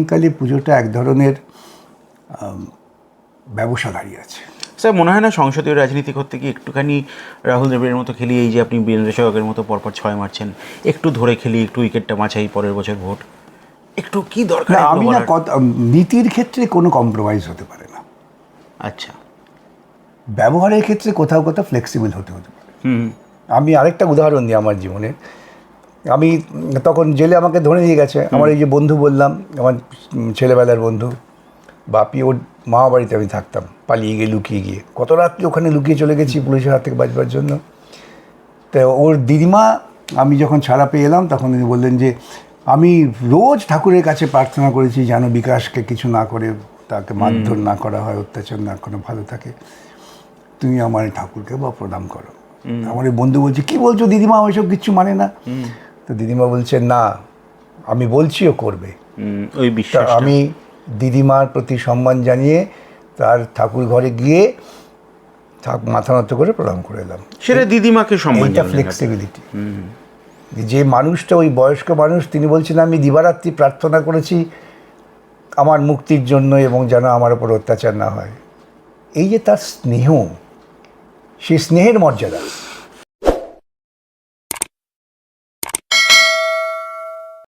কালী পুজোটা এক ধরনের ব্যবসা দাঁড়িয়ে আছে। স্যার মনে হয় না সংসদীয় রাজনীতি করতে গিয়ে একটুখানি রাহুল দ্রাবিড়ের মতো খেলি এই যে আপনি বীরেন্দ্র সহকের মতো পরপর ছয় মারছেন একটু ধরে খেলি একটু উইকেটটা বাঁচাই পরের বছর ভোট। একটু কি দরকার আমি না নীতির ক্ষেত্রে কোনো কম্প্রোমাইজ হতে পারে না। আচ্ছা। ব্যবহারের ক্ষেত্রে কোথাও কোথাও ফ্লেক্সিবল হতে হতে পারে। হুম। আমি আরেকটা উদাহরণ দিই আমার জীবনে আমি তখন জেলে আমাকে ধরে নিয়ে গেছে। আমার এই যে বন্ধু বললাম আমার ছেলেবেলার বন্ধু বাপি ওর মামা বাড়িতে আমি থাকতাম পালিয়ে গিয়ে লুকিয়ে গিয়ে। কত রাত্রি ওখানে লুকিয়ে চলে গেছি পুলিশের হাত থেকে বাঁচবার জন্য। তো ওর দিদিমা আমি যখন ছাড়া পেয়ে এলাম তখন উনি বললেন যে আমি রোজ ঠাকুরের কাছে প্রার্থনা করেছি যেন বিকাশকে কিছু না করে তাকে মারধর না করা হয় অত্যাচার না করে ভালো থাকে। তুমি আমার ঠাকুরকে বা প্রণাম করো। আমার এই বন্ধু বলছে কি বলছো দিদিমা ওইসব কিছু মানে না? তো দিদিমা বলছে না আমি বলছিও করবে। ওই বিশ্বাস আমি দিদিমার প্রতি সম্মান জানিয়ে তার ঠাকুর ঘরে গিয়ে মাথা নত করে প্রণাম করে এলাম। সেটা দিদিমাকে সম্মান জানালেন। ফ্লেক্সিবিলিটি যে মানুষটা ওই বয়স্ক মানুষ তিনি বলছেন আমি দিবারাত্রি প্রার্থনা করেছি আমার মুক্তির জন্য এবং যেন আমার ওপর অত্যাচার না হয়। এই যে তার স্নেহ সেই স্নেহের মর্যাদা।